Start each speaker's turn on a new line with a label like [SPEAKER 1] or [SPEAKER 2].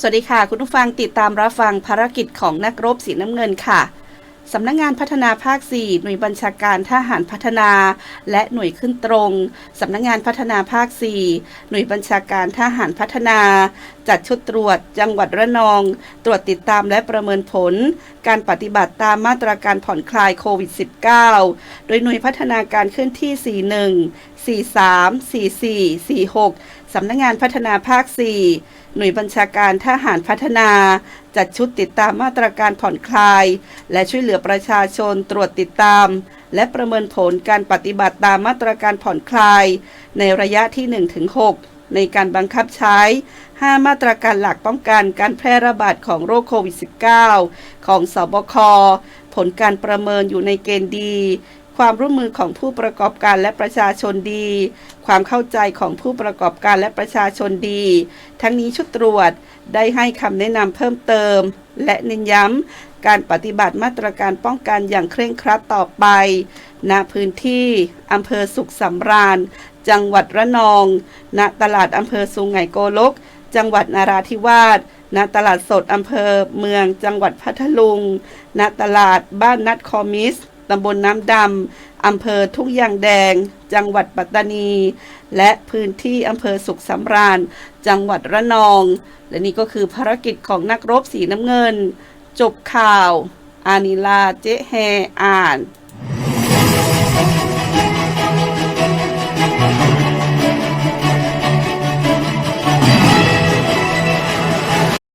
[SPEAKER 1] สวัสดีค่ะ คุณผู้ฟังติดตามรับฟังภารกิจของนักรบสีน้ำเงินค่ะสำนักงงานพัฒนาภาค 4 หน่วยบัญชาการทหารพัฒนา และหน่วยขึ้นตรง สำนักงงานพัฒนาภาค 4 หน่วยบัญชาการทหารพัฒนา จัดชุดตรวจจังหวัดระนอง ตรวจติดตามและประเมินผล การปฏิบัติตามมาตรการผ่อนคลายโควิด -19 โดยหน่วยพัฒนาการเคลื่อนที่ 41 43 44 46 สำนักงงานพัฒนาภาค 4 หน่วยบัญชาการทหารพัฒนา จัดชุดติดตามมาตรการผ่อนคลาย และช่วยเหลือประชาชนตรวจติดตาม และประเมินผลการปฏิบัติตามมาตรการผ่อนคลาย ในระยะที่ 1-6 ในการบังคับใช้ 5 มาตรการหลักป้องกันการแพร่ระบาดของโรคโควิด -19 ของสบคผลการประเมินอยู่ในเกณฑ์ดี ความร่วมมือของผู้ประกอบการและประชาชนดี ความเข้าใจของผู้ประกอบการและประชาชนดี ทั้งนี้ชุดตรวจได้ให้คำแนะนำเพิ่มเติม และเน้นย้ำการปฏิบัติมาตรการป้องกันอย่างเคร่งครัดต่อไป ณ พื้นที่อำเภอสุขสำราญ จังหวัดระนอง ณ ตลาดอำเภอสุไหงโกลก จังหวัดนาราธิวาสณตลาดสดอำเภอเมืองจังหวัดพัทลุง ณ ตลาดบ้านนัดคอมิส ตำบลน้ำดำอำเภอทุ่งยางแดง จังหวัดปัตตานี และพื้นที่อำเภอสุขสำราญ จังหวัดระนอง และนี่ก็คือภารกิจของนักรบสีน้ำเงิน จบข่าว อานิลาเจ๊แฮอ่าน